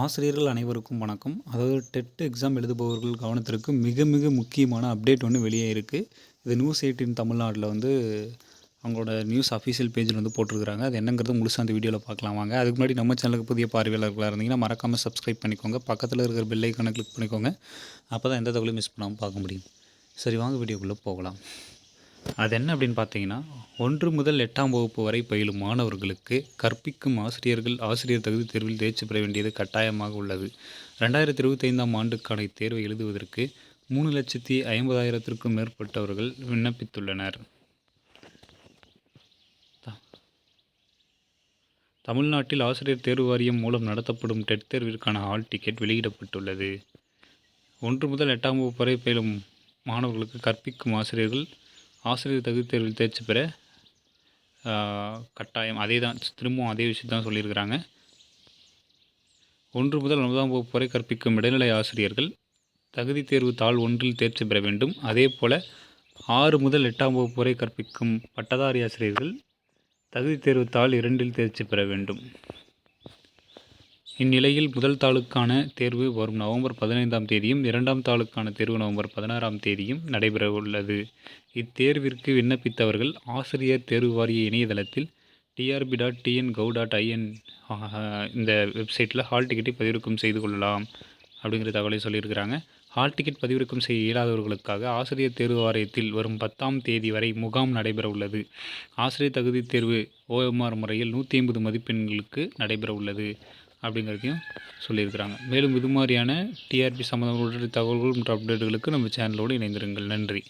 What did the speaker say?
ஆசிரியர்கள் அனைவருக்கும் வணக்கம். அதாவது டெட் எக்ஸாம் எழுதுபவர்கள் கவனத்திற்கு மிக மிக முக்கியமான அப்டேட் ஒன்று வெளியே இருக்குது இது நியூஸ் எயிட்டின் தமிழ்நாட்டில் வந்து அவங்களோட நியூஸ் அஃபீஷியல் பேஜில் வந்து போட்டிருக்கிறாங்க. அது என்னங்கிறது முழுசாக அந்த வீடியோவில் பார்க்கலாம் வாங்க. அதுக்கு முன்னாடி நம்ம சேனலுக்கு புதிய பார்வையாளர்களாக இருந்தீங்கன்னா மறக்காமல் சப்ஸ்கிரைப் பண்ணிக்கோங்க. பக்கத்தில் இருக்கிற பெல் கிளிக் பண்ணிக்கோங்க. அப்போ தான் எந்த தகவலையும் மிஸ் பண்ணாமல் பார்க்க முடியும். சரி வாங்க வீடியோக்குள்ளே போகலாம். அது என்ன அப்படின்னு பார்த்தீங்கன்னா ஒன்று முதல் எட்டாம் வகுப்பு வரை பயிலும் மாணவர்களுக்கு கற்பிக்கும் ஆசிரியர்கள் ஆசிரியர் தகுதி தேர்வில் தேர்ச்சி பெற வேண்டியது கட்டாயமாக உள்ளது. ரெண்டாயிரத்தி இருபத்தைந்தாம் ஆண்டுக்கான இத்தேர்வை எழுதுவதற்கு மூணு லட்சத்தி ஐம்பதாயிரத்திற்கும் மேற்பட்டவர்கள் விண்ணப்பித்துள்ளனர். த- தமிழ்நாட்டில் ஆசிரியர் தேர்வு வாரியம் மூலம் நடத்தப்படும் டெட் தேர்விற்கான ஹால் டிக்கெட் வெளியிடப்பட்டுள்ளது. ஒன்று முதல் எட்டாம் வகுப்பு வரை பயிலும் மாணவர்களுக்கு கற்பிக்கும் ஆசிரியர்கள் ஆசிரியர் தகுதி தேர்வில் தேர்ச்சி பெற கட்டாயம் அதே தான் திரும்பவும் அதே விஷயத்தான் தான் சொல்லியிருக்கிறாங்க. ஒன்று முதல் ஒன்பதாம் வகுப்பு வரை கற்பிக்கும் இடைநிலை ஆசிரியர்கள் தகுதி தேர்வு தாள் ஒன்றில் தேர்ச்சி பெற வேண்டும். அதே போல் ஆறு முதல் எட்டாம் வகுப்பு வரை கற்பிக்கும் பட்டதாரி ஆசிரியர்கள் தகுதி தேர்வு தாள் இரண்டில் தேர்ச்சி பெற வேண்டும். இந்நிலையில் முதல் தாளுக்கான தேர்வு வரும் நவம்பர் பதினைந்தாம் தேதியும் இரண்டாம் தாளுக்கான தேர்வு நவம்பர் பதினாறாம் தேதியும் நடைபெற உள்ளது இத்தேர்விற்கு விண்ணப்பித்தவர்கள் ஆசிரியர் தேர்வு வாரிய இணையதளத்தில் TRB dot TN gov dot IN இந்த வெப்சைட்டில் ஹால் டிக்கெட்டை பதிவிறக்கம் செய்து கொள்ளலாம் அப்படிங்கிற தகவலை சொல்லியிருக்கிறாங்க. ஹால் டிக்கெட் பதிவிறக்கம் செய்ய இயலாதவர்களுக்காக ஆசிரியர் தேர்வு வாரியத்தில் வரும் பத்தாம் தேதி வரை முகாம் நடைபெற உள்ளது ஆசிரியர் தகுதி தேர்வு ஓஎம்ஆர் முறையில் நூற்றி ஐம்பது மதிப்பெண்களுக்கு நடைபெற உள்ளது அப்படிங்கிறதையும் சொல்லியிருக்கிறாங்க. மேலும் இது மாதிரியான டிஆர்பி சம்மந்தமான தகவல்கள் மற்றும் அப்டேட்டுகளுக்கு நம்ம சேனலோடு இணைந்திருங்கள். நன்றி.